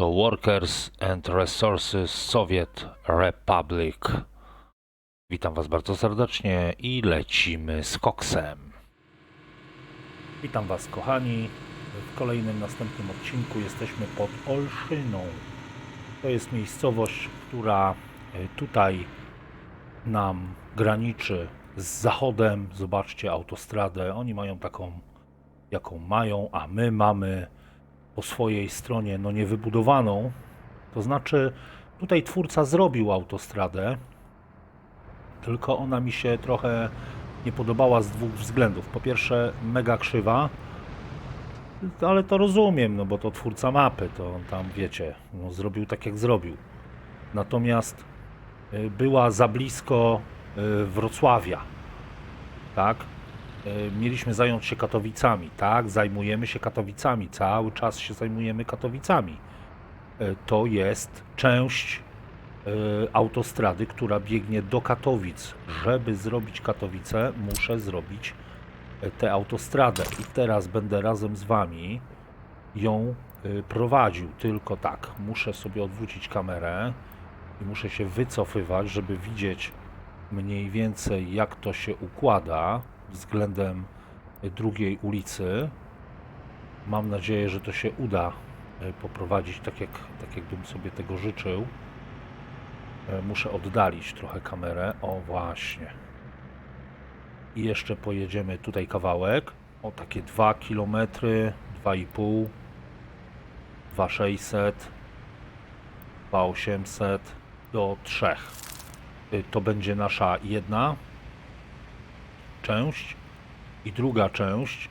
Auto Workers and Resources Soviet Republic. Witam Was bardzo serdecznie i lecimy z koksem. Witam Was kochani. W kolejnym następnym odcinku jesteśmy pod Olszyną. To jest miejscowość, która y, tutaj nam graniczy z zachodem. Zobaczcie autostradę. Oni mają taką, jaką mają, a my mamy po swojej stronie no niewybudowaną. To znaczy, tutaj twórca zrobił autostradę, tylko ona mi się trochę nie podobała z dwóch względów. Po pierwsze, mega krzywa, ale to rozumiem, no bo to twórca mapy, to tam wiecie, no, zrobił tak jak zrobił. Natomiast y, była za blisko y, Wrocławia, tak? Y, Mieliśmy zająć się Katowicami, tak? Zajmujemy się Katowicami, cały czas się zajmujemy Katowicami. Y, To jest część y, autostrady, która biegnie do Katowic. Żeby zrobić Katowice, muszę zrobić tę autostradę. I teraz będę razem z Wami ją prowadził. Tylko tak, muszę sobie odwrócić kamerę i muszę się wycofywać, żeby widzieć mniej więcej jak to się układa względem drugiej ulicy. Mam nadzieję, że to się uda y, poprowadzić tak, jak, tak jakbym sobie tego życzył. E, Muszę oddalić trochę kamerę. O, właśnie. I jeszcze pojedziemy tutaj kawałek. O, takie 2 km, 2,5, 2,600, 2,800 do 3. Y, To będzie nasza jedna część i druga część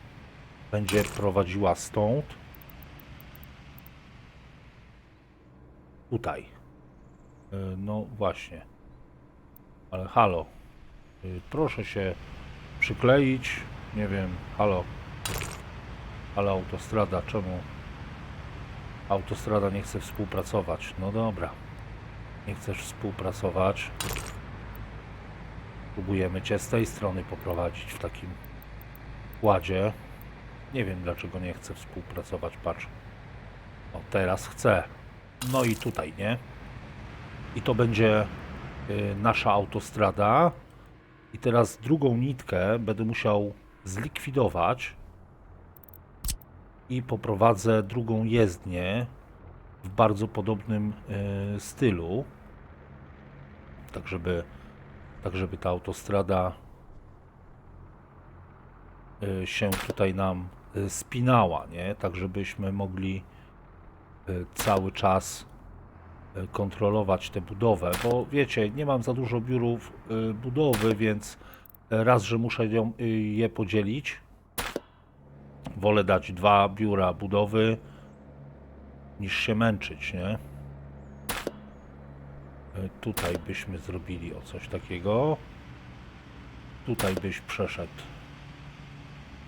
będzie prowadziła stąd tutaj. Y, No właśnie. Ale halo. Y, Proszę się przykleić. Nie wiem, halo. Ale autostrada, czemu? Autostrada nie chce współpracować. No dobra. Nie chcesz współpracować. Próbujemy cię z tej strony poprowadzić w takim ładzie. Nie wiem dlaczego nie chce współpracować, patrz. O, teraz chce. No i tutaj, nie? I to będzie y, nasza autostrada. I teraz drugą nitkę będę musiał zlikwidować i poprowadzę drugą jezdnię w bardzo podobnym y, stylu. Tak żeby, tak żeby ta autostrada y, się tutaj nam y, spinała, nie? Tak żebyśmy mogli y, cały czas kontrolować tę budowę, bo wiecie, nie mam za dużo biurów budowy, więc raz, że muszę ją, je podzielić, wolę dać dwa biura budowy, niż się męczyć, nie? Y, Tutaj byśmy zrobili o coś takiego. Tutaj byś przeszedł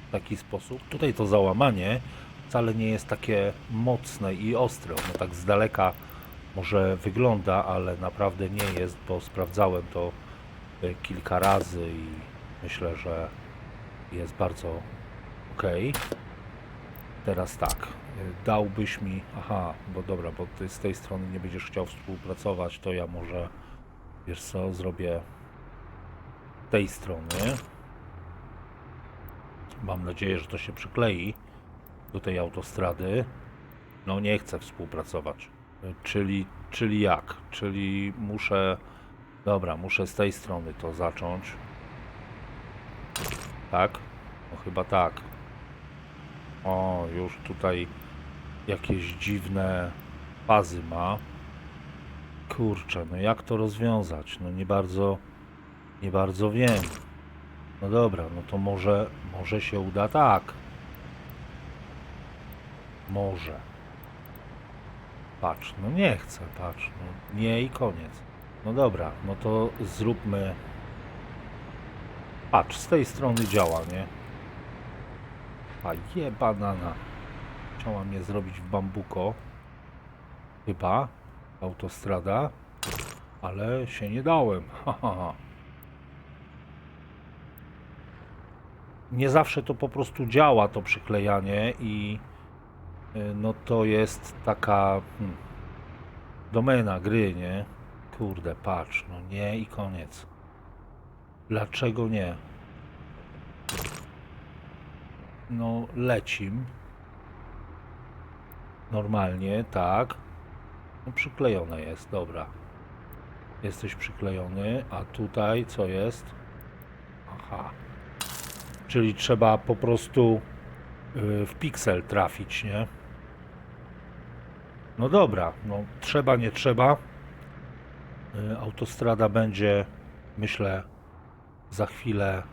w taki sposób. Tutaj to załamanie wcale nie jest takie mocne i ostre. Ono tak z daleka może wygląda, ale naprawdę nie jest, bo sprawdzałem to y, kilka razy i myślę, że jest bardzo ok. Teraz tak, y, dałbyś mi, aha, bo dobra, bo ty z tej strony nie będziesz chciał współpracować, to ja może, wiesz co, zrobię tej strony. Mam nadzieję, że to się przyklei do tej autostrady. No nie chcę współpracować. Y, Czyli, czyli jak? Czyli muszę, dobra, muszę z tej strony to zacząć. Tak? No chyba tak. O, już tutaj jakieś dziwne fazy ma. Kurczę, no jak to rozwiązać? No nie bardzo, nie bardzo wiem. No dobra, no to może, może się uda tak. Może. Patrz, no nie chcę, patrz, no nie i koniec. No dobra, no to zróbmy. Patrz, z tej strony działa, nie? A je banana. Chciała mnie zrobić w bambuko. Chyba. Autostrada. Ale się nie dałem. Ha, ha, ha. Nie zawsze to po prostu działa, to przyklejanie i y, no to jest taka... Hmm, Domena gry, nie? Kurde, patrz, no nie i koniec. Dlaczego nie? No, lecim. Normalnie, tak. No, przyklejone jest, dobra. Jesteś przyklejony, a tutaj co jest? Aha. Czyli trzeba po prostu y, w piksel trafić, nie? No dobra, no trzeba, nie trzeba. Y, Autostrada będzie, myślę, za chwilę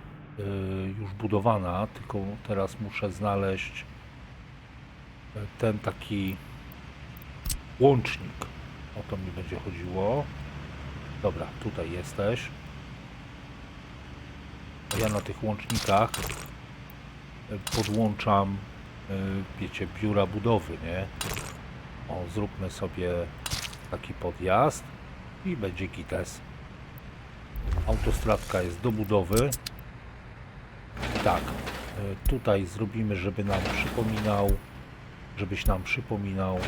już budowana, tylko teraz muszę znaleźć y, ten taki łącznik. O to mi będzie chodziło. Dobra, tutaj jesteś. Ja na tych łącznikach y, podłączam, y, wiecie, biura budowy, nie? O, zróbmy sobie taki podjazd i będzie gites. Autostradka jest do budowy. Tak, y, tutaj zrobimy, żeby nam przypominał, żebyś nam przypominał.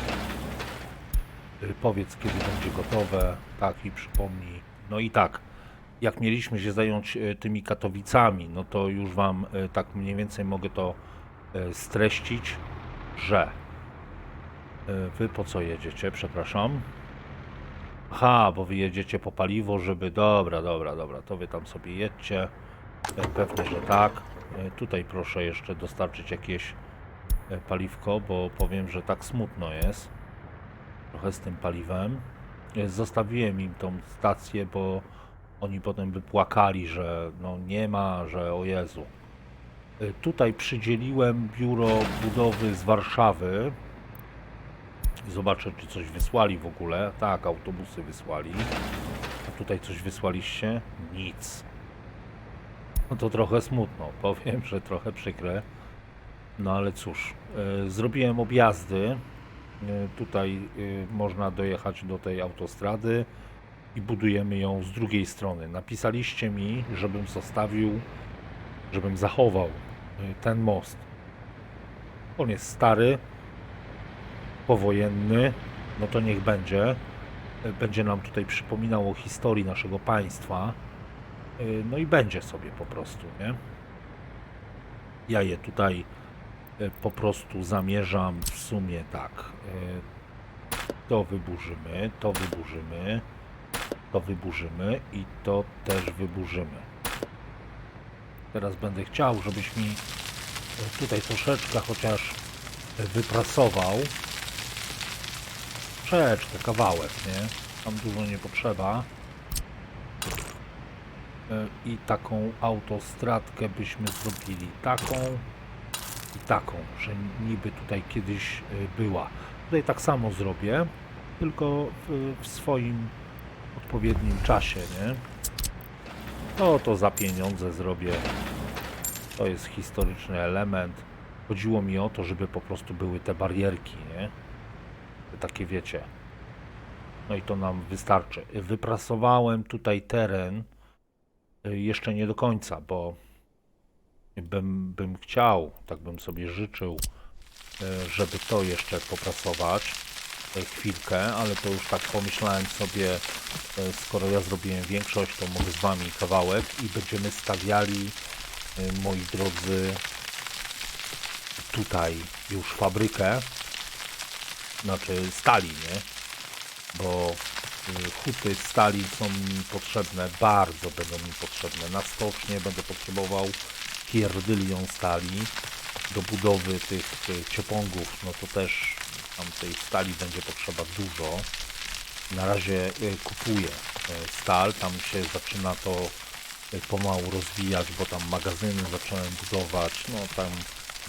Y, Powiedz, kiedy będzie gotowe. Tak, i przypomnij. No i tak, jak mieliśmy się zająć y, tymi Katowicami, no to już Wam tak mniej więcej mogę to streścić, że Wy po co jedziecie, przepraszam? Aha, bo wy jedziecie po paliwo, żeby... Dobra, dobra, dobra, to wy tam sobie jedźcie. E, Pewnie, że tak. E, Tutaj proszę jeszcze dostarczyć jakieś e, paliwko, bo powiem, że tak smutno jest. Trochę z tym paliwem. Zostawiłem im tą stację, bo oni potem by płakali, że no nie ma, że o Jezu. Tutaj przydzieliłem biuro budowy z Warszawy. Zobaczę, czy coś wysłali w ogóle. Tak, autobusy wysłali. A tutaj coś wysłaliście? Nic. No to trochę smutno. Powiem, że trochę przykre. No ale cóż, e, zrobiłem objazdy. E, tutaj e, można dojechać do tej autostrady i budujemy ją z drugiej strony. Napisaliście mi, żebym zostawił, żebym zachował ten most. On jest stary, powojenny, no to niech będzie. Będzie nam tutaj przypominał o historii naszego państwa. E, No i będzie sobie po prostu, nie? Ja je tutaj e, po prostu zamierzam w sumie tak. e, To wyburzymy, to wyburzymy, to wyburzymy i to też wyburzymy. Teraz będę chciał, żebyś mi tutaj troszeczkę chociaż wyprasował troszeczkę, kawałek, nie? Tam dużo nie potrzeba. E, I taką autostradkę byśmy zrobili taką i taką, że niby tutaj kiedyś e, była. Tutaj tak samo zrobię, tylko w, w swoim odpowiednim czasie, nie? No to za pieniądze zrobię. To jest historyczny element. Chodziło mi o to, żeby po prostu były te barierki, nie? takie wiecie. No i to nam wystarczy. Wyprasowałem tutaj teren jeszcze nie do końca, bo bym, bym chciał, tak bym sobie życzył, y, żeby to jeszcze poprasować y, chwilkę, ale to już tak pomyślałem sobie, y, skoro ja zrobiłem większość, to mogę z wami kawałek i będziemy stawiali, moi drodzy, tutaj już fabrykę znaczy stali, nie? Bo huty stali są mi potrzebne, bardzo będą mi potrzebne. Na stocznie będę potrzebował pierdylion stali do budowy tych y, ciopongów, no to też tam tej stali będzie potrzeba dużo. Na razie y, kupuję y, stal, tam się zaczyna to y, pomału rozwijać, bo tam magazyny zacząłem budować, no tam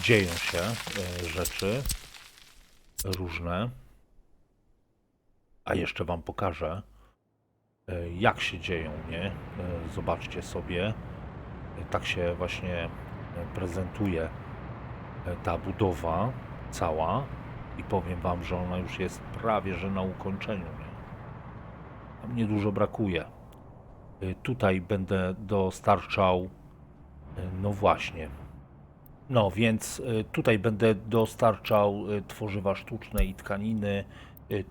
dzieją się y, rzeczy różne. A jeszcze Wam pokażę, e, jak się dzieją, nie? E, Zobaczcie sobie. E, Tak się właśnie prezentuje ta budowa cała. I powiem Wam, że ona już jest prawie że na ukończeniu. Nie? Tam niedużo brakuje. Tutaj będę dostarczał, no właśnie, no więc tutaj będę dostarczał tworzywa sztuczne i tkaniny,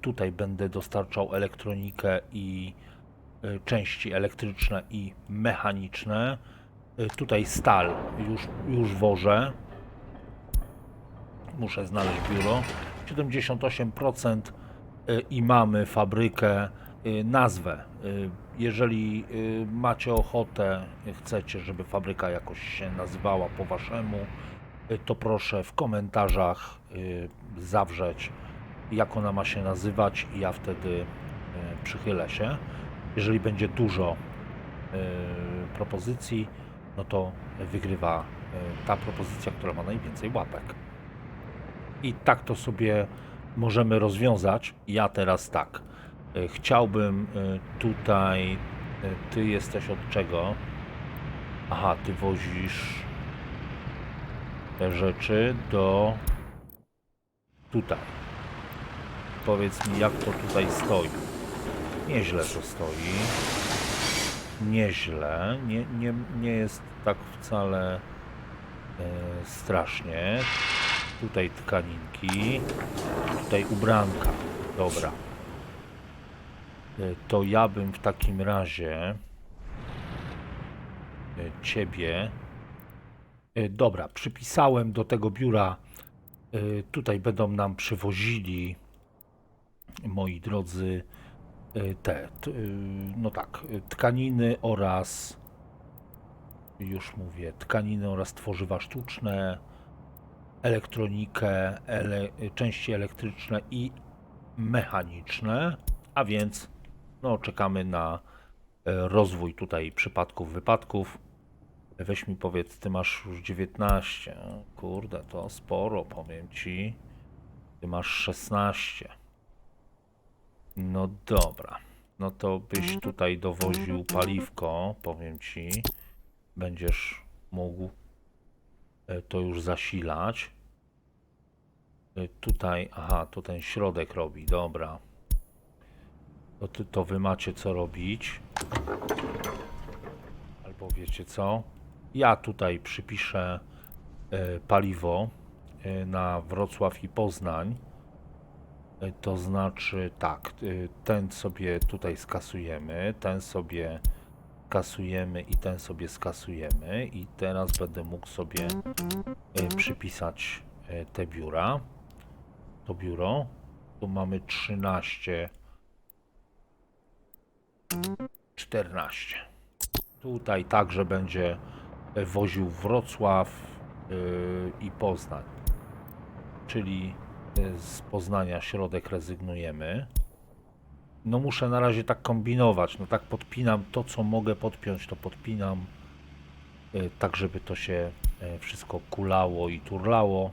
Tutaj będę dostarczał elektronikę i y, części elektryczne i mechaniczne. Y, Tutaj stal już, już wożę. Muszę znaleźć biuro. 78% y, i mamy fabrykę, y, nazwę. Y, Jeżeli y, macie ochotę, y, chcecie, żeby fabryka jakoś się nazywała po waszemu, y, to proszę w komentarzach y, zawrzeć, jak ona ma się nazywać i ja wtedy y, przychylę się. Jeżeli będzie dużo y, propozycji, no to wygrywa y, ta propozycja, która ma najwięcej łapek. I tak to sobie możemy rozwiązać. Ja teraz tak. Chciałbym tutaj. Ty jesteś od czego? Aha, ty wozisz te rzeczy do tutaj. Powiedz mi, jak to tutaj stoi. Nieźle to stoi. Nieźle. Nie, nie, nie jest tak wcale e, strasznie. Tutaj tkaninki. Tutaj ubranka. Dobra. E, To ja bym w takim razie e, ciebie. Dobra, przypisałem do tego biura. Tutaj będą nam przywozili, moi drodzy, e, te, t, e, no tak, e, tkaniny oraz, już mówię, tkaniny oraz tworzywa sztuczne, elektronikę, ele, części elektryczne i mechaniczne, a więc no, czekamy na rozwój tutaj przypadków, wypadków. Weź mi powiedz, ty masz już 19. Kurde, to sporo, powiem ci. Ty masz 16. No dobra. No to byś tutaj dowoził paliwko, powiem ci. Będziesz mógł e, to już zasilać. E, Tutaj, aha, to ten środek robi, dobra. To, ty, to wy macie co robić. Albo wiecie co? Ja tutaj przypiszę e, paliwo na Wrocław i Poznań. To znaczy tak, e, ten sobie tutaj skasujemy, ten sobie kasujemy i ten sobie skasujemy i teraz będę mógł sobie e, przypisać e, te biura. To biuro. Tu mamy 13 14. Tutaj także będzie woził Wrocław i Poznań. Czyli y, z Poznania środek rezygnujemy. No muszę na razie tak kombinować. No tak podpinam to, co mogę podpiąć, to podpinam. y, Tak, żeby to się y, wszystko kulało i turlało,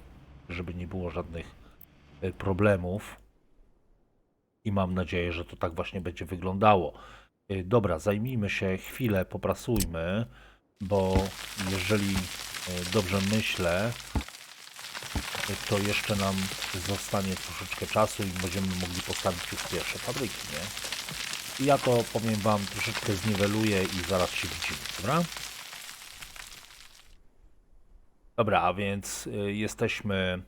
żeby nie było żadnych y, problemów. I mam nadzieję, że to tak właśnie będzie wyglądało. Dobra, zajmijmy się chwilę, poprasujmy, bo jeżeli dobrze myślę, to jeszcze nam zostanie troszeczkę czasu i będziemy mogli postawić już pierwsze fabryki, nie? I ja to, powiem Wam, troszeczkę zniweluję i zaraz się widzimy, dobra? Dobra, a więc y, jesteśmy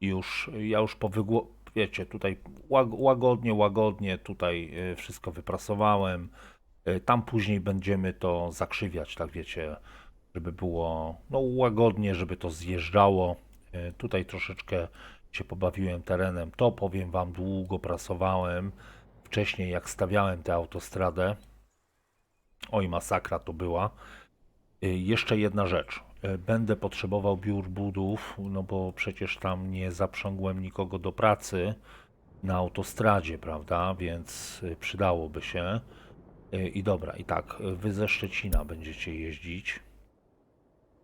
już, ja już po wygło... wiecie, tutaj łag- łagodnie, łagodnie tutaj y, wszystko wyprasowałem. Y, Tam później będziemy to zakrzywiać, tak wiecie, żeby było no łagodnie, żeby to zjeżdżało. Y, Tutaj troszeczkę się pobawiłem terenem. To powiem wam, długo prasowałem. Wcześniej jak stawiałem tę autostradę, oj masakra to była. Y, Jeszcze jedna rzecz. Y, Będę potrzebował biur budów, no bo przecież tam nie zaprzęgłem nikogo do pracy na autostradzie, prawda? Więc przydałoby się. I dobra, i tak, wy ze Szczecina będziecie jeździć.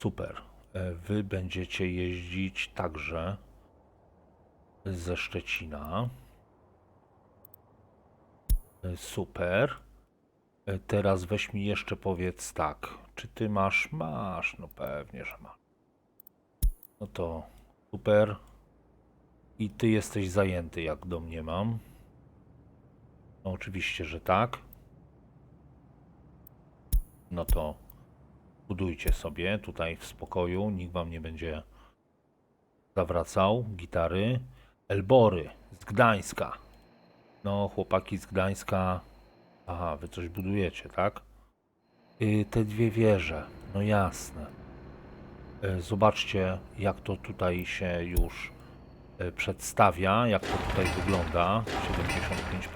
Super. Y, Wy będziecie jeździć także ze Szczecina. Y, Super. Y, Teraz weź mi jeszcze powiedz tak. Czy ty masz? Masz, no pewnie, że masz. No to super. I ty jesteś zajęty, jak do mnie mam. No oczywiście, że tak. No to budujcie sobie tutaj w spokoju, nikt wam nie będzie zawracał. Gitary. Elbory z Gdańska. No, chłopaki z Gdańska. Aha, wy coś budujecie, tak? Y, te dwie wieże, no jasne. Y, zobaczcie, jak to tutaj się już y, przedstawia, jak to tutaj wygląda.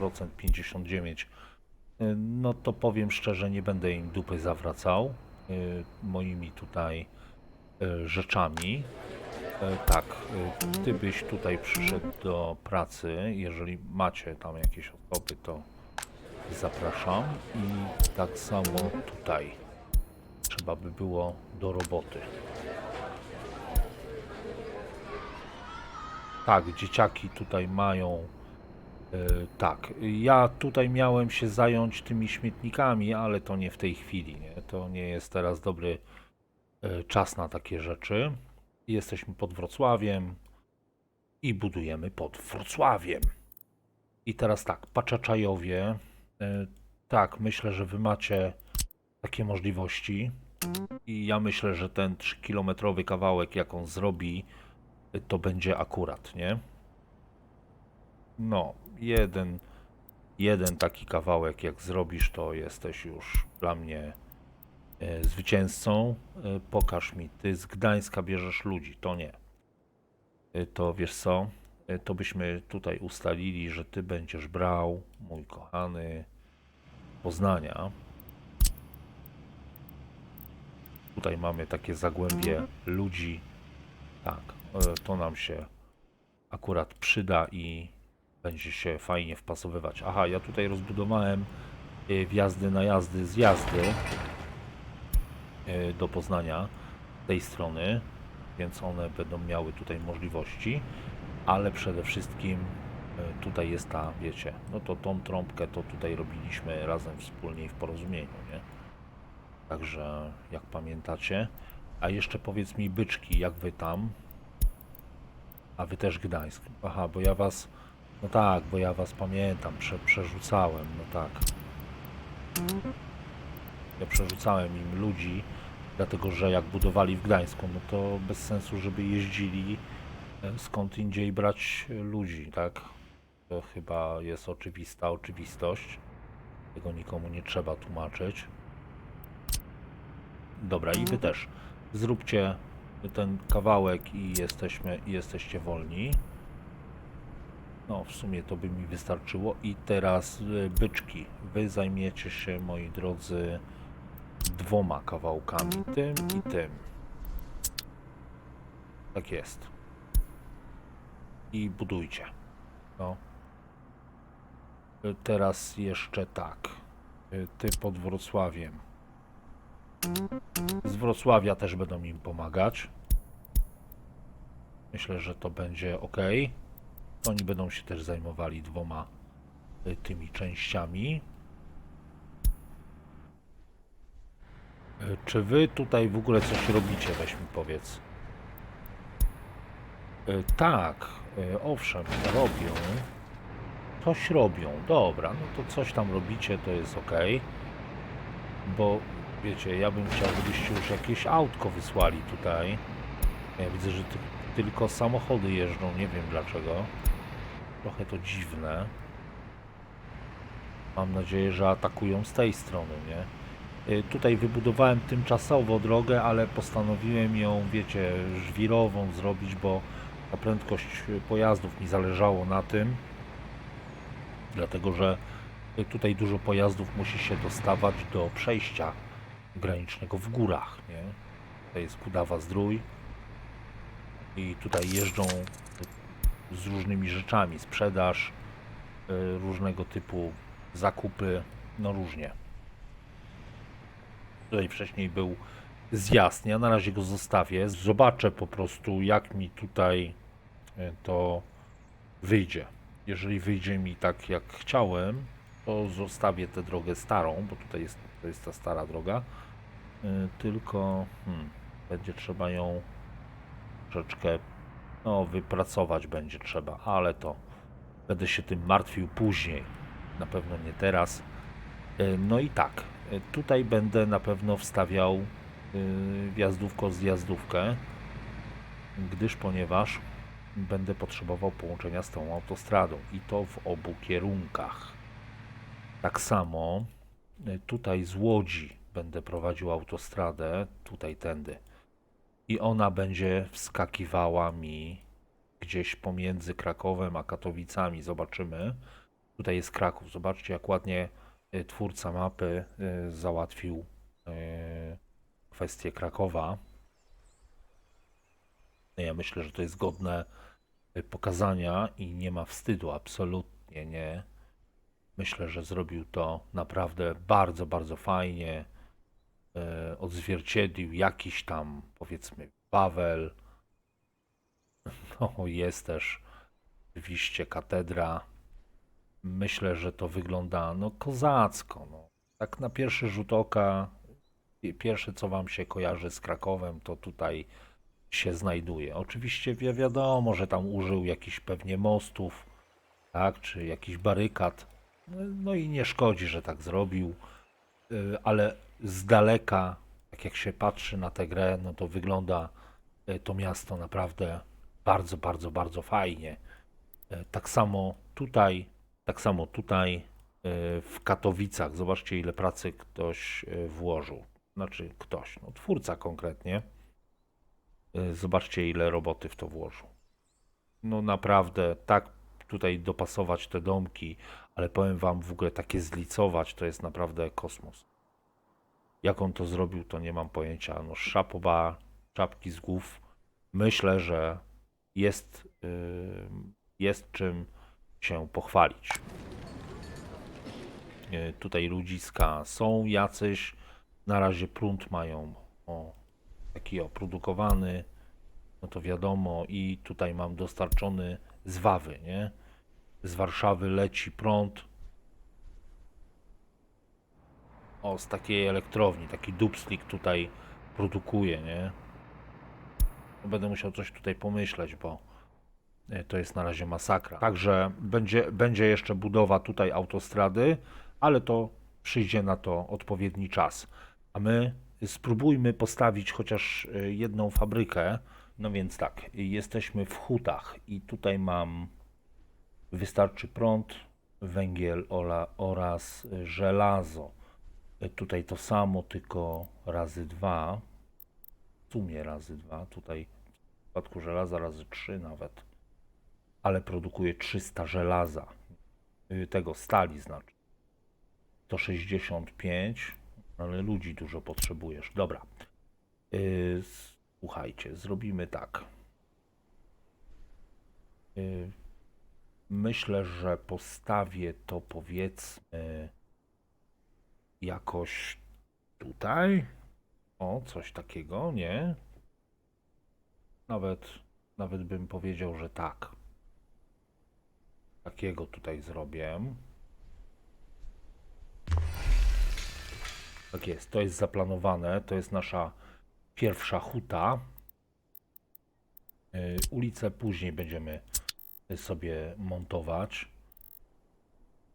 75%, 59%. Y, No to powiem szczerze, nie będę im dupy zawracał moimi tutaj y, rzeczami. E, Tak, e, ty byś tutaj przyszedł do pracy. Jeżeli macie tam jakieś osoby, to zapraszam. I tak samo tutaj. Trzeba by było do roboty. Tak, dzieciaki tutaj mają. E, tak, ja tutaj miałem się zająć tymi śmietnikami, ale to nie w tej chwili. Nie? To nie jest teraz dobry e, czas na takie rzeczy. Jesteśmy pod Wrocławiem i budujemy pod Wrocławiem. I teraz tak, Paczaczajowie. e, Tak, myślę, że wy macie takie możliwości. I ja myślę, że ten 3-kilometrowy kawałek, jak on zrobi, to będzie akurat, nie? No, jeden, jeden taki kawałek, jak zrobisz, to jesteś już dla mnie e, zwycięzcą. E, pokaż mi, ty z Gdańska bierzesz ludzi, to nie. E, to wiesz co? E, to byśmy tutaj ustalili, że ty będziesz brał, mój kochany, Poznania. Tutaj mamy takie zagłębie ludzi. Tak, e, to nam się akurat przyda i będzie się fajnie wpasowywać. Aha, ja tutaj rozbudowałem e, wjazdy, najazdy, zjazdy e, do Poznania z tej strony, więc one będą miały tutaj możliwości, ale przede wszystkim e, tutaj jest ta, wiecie, no to tą trąbkę to tutaj robiliśmy razem wspólnie i w porozumieniu, nie? Także jak pamiętacie, a jeszcze powiedz mi byczki, jak wy tam? A wy też Gdańsk. Aha, bo ja was, no tak, bo ja was pamiętam, prze, przerzucałem, no tak. Ja przerzucałem im ludzi, dlatego że jak budowali w Gdańsku, no to bez sensu, żeby jeździli e, skąd indziej brać e, ludzi, tak? To chyba jest oczywista oczywistość. Tego nikomu nie trzeba tłumaczyć. Dobra, i wy też. Zróbcie ten kawałek i jesteśmy, jesteście wolni. No, w sumie to by mi wystarczyło. I teraz y, byczki. Wy zajmiecie się, moi drodzy, dwoma kawałkami. Tym i tym. Tak jest. I budujcie. No. Y, Teraz jeszcze tak. Y, Ty pod Wrocławiem. Z Wrocławia też będą im pomagać. Myślę, że to będzie ok. Oni będą się też zajmowali dwoma y, tymi częściami. Y, Czy wy tutaj w ogóle coś robicie, weź mi powiedz. Y, Tak, owszem, robią. Coś robią, dobra, no to coś tam robicie, to jest ok. Bo wiecie, ja bym chciał, żebyście już jakieś autko wysłali tutaj. Ja widzę, że ty, tylko samochody jeżdżą, nie wiem dlaczego. Trochę to dziwne. Mam nadzieję, że atakują z tej strony, nie? Y, Tutaj wybudowałem tymczasowo drogę, ale postanowiłem ją, wiecie, żwirową zrobić, bo ta prędkość pojazdów mi zależało na tym. Dlatego, że tutaj dużo pojazdów musi się dostawać do przejścia granicznego w górach, nie? To jest Kudawa-Zdrój i tutaj jeżdżą z różnymi rzeczami, sprzedaż, y, różnego typu zakupy, no różnie. Tutaj wcześniej był zjazd, ja na razie go zostawię, zobaczę po prostu jak mi tutaj y, to wyjdzie. Jeżeli wyjdzie mi tak jak chciałem, to zostawię tę drogę starą, bo tutaj jest, to jest ta stara droga, y, tylko hmm, będzie trzeba ją troszeczkę no, wypracować będzie trzeba, ale to będę się tym martwił później, na pewno nie teraz. Y, No i tak, y, tutaj będę na pewno wstawiał y, wjazdówko zjazdówkę, gdyż ponieważ będę potrzebował połączenia z tą autostradą i to w obu kierunkach. Tak samo tutaj z Łodzi będę prowadził autostradę, tutaj tędy. I ona będzie wskakiwała mi gdzieś pomiędzy Krakowem a Katowicami. Zobaczymy. Tutaj jest Kraków. Zobaczcie, jak ładnie y, twórca mapy y, załatwił y, kwestię Krakowa. No Ja myślę, że to jest godne pokazania i nie ma wstydu, absolutnie nie. Myślę, że zrobił to naprawdę bardzo, bardzo fajnie. E, Odzwierciedlił jakiś tam, powiedzmy, Wawel. No, jest też oczywiście katedra. Myślę, że to wygląda no kozacko. No. Tak na pierwszy rzut oka, pi- pierwsze co wam się kojarzy z Krakowem, to tutaj się znajduje. Oczywiście wi- wiadomo, że tam użył jakichś pewnie mostów, tak, czy jakiś barykad. No, i nie szkodzi, że tak zrobił, Y, ale z daleka, tak jak się patrzy na tę grę, no to wygląda y, to miasto naprawdę bardzo, bardzo, bardzo fajnie. Y, Tak samo tutaj, tak samo tutaj y, w Katowicach. Zobaczcie, ile pracy ktoś włożył. Znaczy ktoś, no twórca konkretnie. Zobaczcie, ile roboty w to włożył. No naprawdę, tak tutaj dopasować te domki, ale powiem wam w ogóle takie zlicować, to jest naprawdę kosmos. Jak on to zrobił, to nie mam pojęcia. No szapoba, czapki z głów. Myślę, że jest, yy, jest czym się pochwalić. Yy, tutaj ludziska są jacyś. Na razie prąd mają o, taki oprodukowany. No to wiadomo. I tutaj mam dostarczony z Wawy, nie? Z Warszawy leci prąd. O, z takiej elektrowni, taki dubslik tutaj produkuje, nie? Będę musiał coś tutaj pomyśleć, bo e, to jest na razie masakra. Także będzie, będzie jeszcze budowa tutaj autostrady, ale to przyjdzie na to odpowiedni czas. A my spróbujmy postawić chociaż e, jedną fabrykę. No więc tak, jesteśmy w hutach i tutaj mam wystarczy prąd, węgiel oraz żelazo. Tutaj to samo, tylko razy dwa. W sumie razy dwa. Tutaj w przypadku żelaza razy trzy nawet. Ale produkuje 300 żelaza. Y, Tego stali znaczy. 165, ale ludzi dużo potrzebujesz. Dobra. Y, Słuchajcie, zrobimy tak. Y, Myślę, że postawię to powiedzmy jakoś tutaj. O, coś takiego, nie? Nawet, nawet bym powiedział, że tak. Takiego tutaj zrobię. Tak jest, to jest zaplanowane. To jest nasza pierwsza huta. Y, Ulicę później będziemy sobie montować.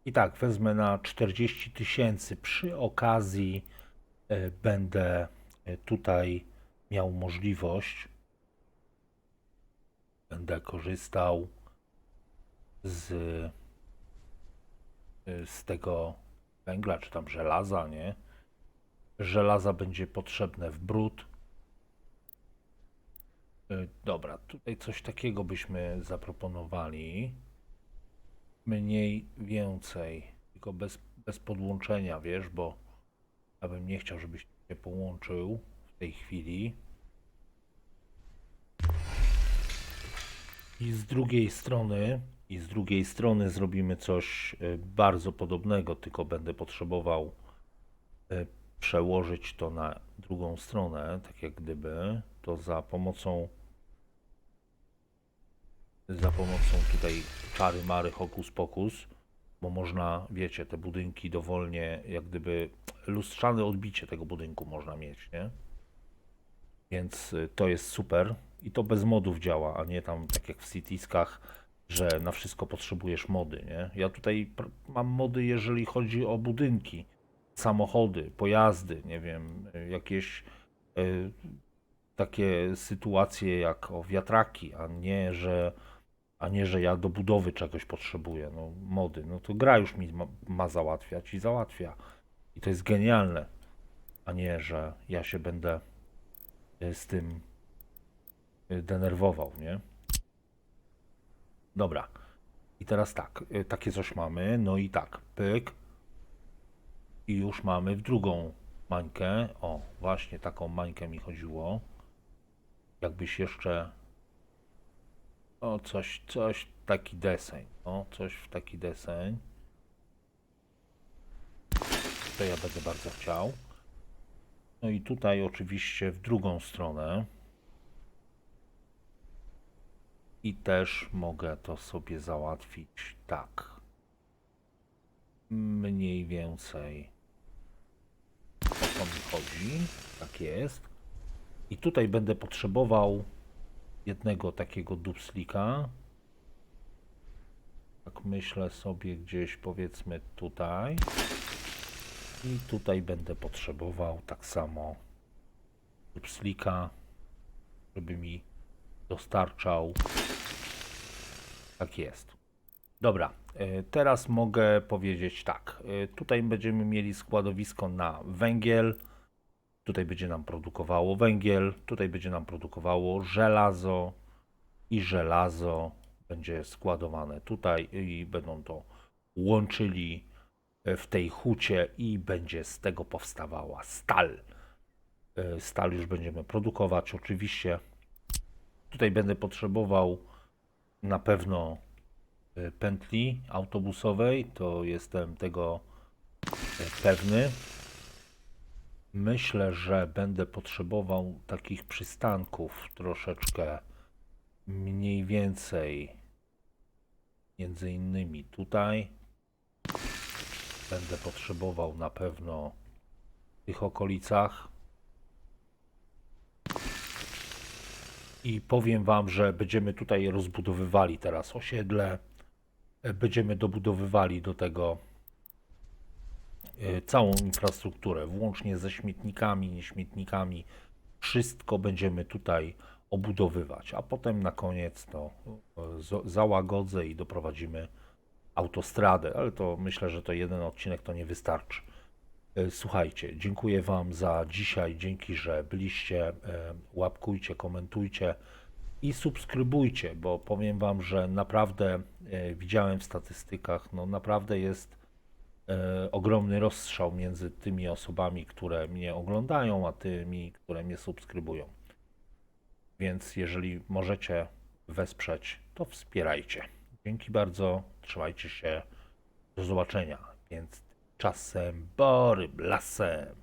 I tak, wezmę na 40 tysięcy. Przy okazji e, będę e, tutaj miał możliwość, będę korzystał z, e, z tego węgla, czy tam żelaza, nie? Żelaza będzie potrzebne w brud. Dobra, tutaj coś takiego byśmy zaproponowali. Mniej więcej, tylko bez, bez podłączenia, wiesz, bo ja bym nie chciał, żebyś się połączył w tej chwili. I z drugiej strony, i z drugiej strony zrobimy coś y, bardzo podobnego, tylko będę potrzebował y, przełożyć to na drugą stronę, tak jak gdyby, to za pomocą za pomocą tutaj czary mary hokus pokus, bo można, wiecie, te budynki dowolnie, jak gdyby lustrzane odbicie tego budynku można mieć, nie? Więc y, to jest super i to bez modów działa, a nie tam tak jak w Citiskach, że na wszystko potrzebujesz mody, nie? Ja tutaj mam mody, jeżeli chodzi o budynki, samochody, pojazdy, nie wiem, jakieś y, takie sytuacje jak o wiatraki, a nie, że a nie, że ja do budowy czegoś potrzebuję, no mody, no to gra już mi ma, ma załatwiać i załatwia. I to jest genialne, a nie, że ja się będę y, z tym y, denerwował, nie? Dobra. I teraz tak, y, takie coś mamy, no i tak, pyk. I już mamy w drugą mańkę. O, właśnie taką mańkę mi chodziło. Jakbyś jeszcze o, coś, coś, taki deseń. O, coś w taki deseń. To ja będę bardzo chciał. No i tutaj oczywiście w drugą stronę. I też mogę to sobie załatwić tak. Mniej więcej o to mi chodzi. Tak jest. I tutaj będę potrzebował jednego takiego dupslika. Tak myślę sobie gdzieś powiedzmy tutaj. I tutaj będę potrzebował tak samo dupslika, żeby mi dostarczał. Tak jest. Dobra, e, teraz mogę powiedzieć tak. e, Tutaj będziemy mieli składowisko na węgiel. Tutaj będzie nam produkowało węgiel, tutaj będzie nam produkowało żelazo i żelazo będzie składowane tutaj i będą to łączyli e, w tej hucie i będzie z tego powstawała stal. E, Stal już będziemy produkować oczywiście. Tutaj będę potrzebował na pewno e, pętli autobusowej, to jestem tego pewny. Myślę, że będę potrzebował takich przystanków troszeczkę mniej więcej. Między innymi tutaj. Będę potrzebował na pewno w tych okolicach. I powiem Wam, że będziemy tutaj rozbudowywali teraz osiedle. Będziemy dobudowywali do tego całą infrastrukturę, włącznie ze śmietnikami, nieśmietnikami. Wszystko będziemy tutaj obudowywać, a potem na koniec to e, załagodzę i doprowadzimy autostradę, ale to myślę, że to jeden odcinek to nie wystarczy. E, Słuchajcie, dziękuję Wam za dzisiaj. Dzięki, że byliście. E, Łapkujcie, komentujcie i subskrybujcie, bo powiem Wam, że naprawdę e, widziałem w statystykach, no naprawdę jest e, ogromny rozstrzał między tymi osobami, które mnie oglądają, a tymi, które mnie subskrybują. Więc jeżeli możecie wesprzeć, to wspierajcie. Dzięki bardzo, trzymajcie się, do zobaczenia. Więc czasem, borym, lasem.